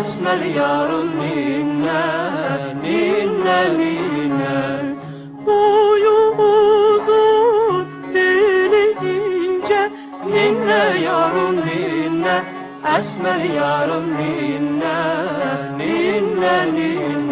esmer yarım ninne ninne ninne. Boyu uzun beli ince. Ninne yarım ninne. Esmer yarım ninne ninne ninne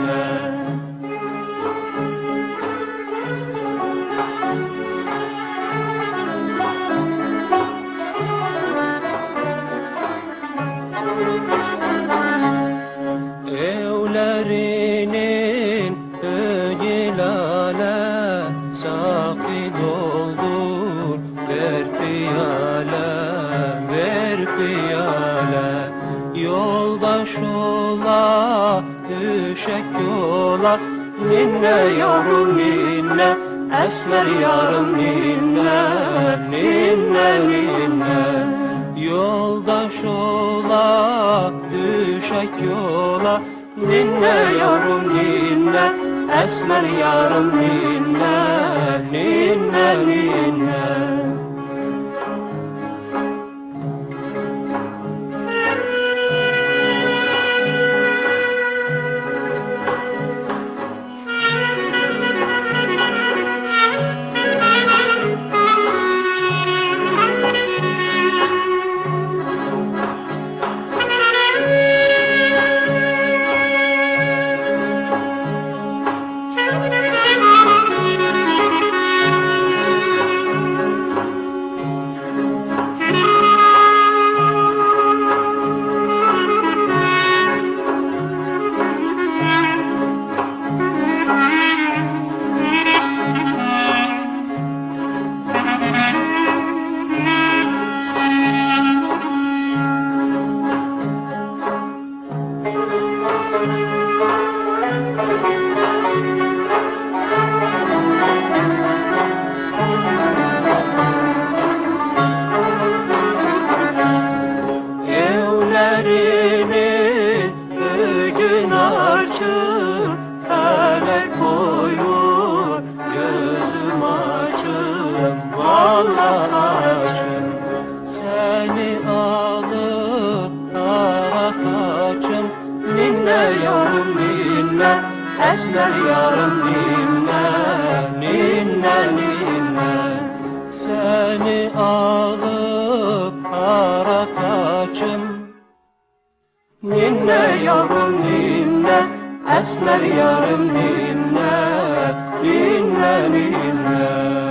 Yoldaş ola düşek yola. Ninne yavrum ninne Esmer yarım ninne. Ninne ninne. Yoldaş ola düşek yola. Ninne yavrum ninne Esmer yarım ninne. Ninne ninne Esmer yarım ninne Ninne Seni alıp dara kaçım Ninne yavrum ninne Esmer yarım ninne Ninne ninne